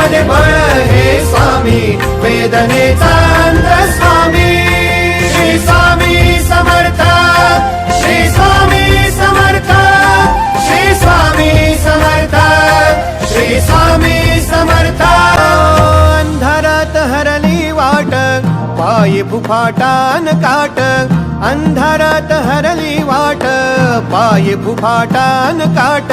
मध्ये बळ हे स्वामी. वेदनेचा अंत स्वामी. श्री स्वामी समर्थ. श्री स्वामी समर्थ. श्री स्वामी समर्थ. श्री स्वामी समर्थ. अंधारात हरली वाट पायी फुफाटान काट. अंधारात हरली वाट पायी फुफाटान काट.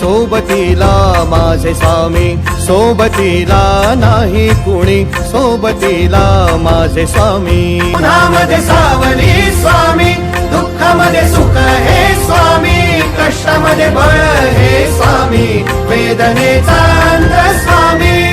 सोबतीला माझे स्वामी सोबतीला नाही कुणी सोबतीला माझे स्वामी. मध्ये सावली स्वामी दुःखामध्ये सुख हे स्वामी कष्टामध्ये बळ हे स्वामी वेदनेचा स्वामी.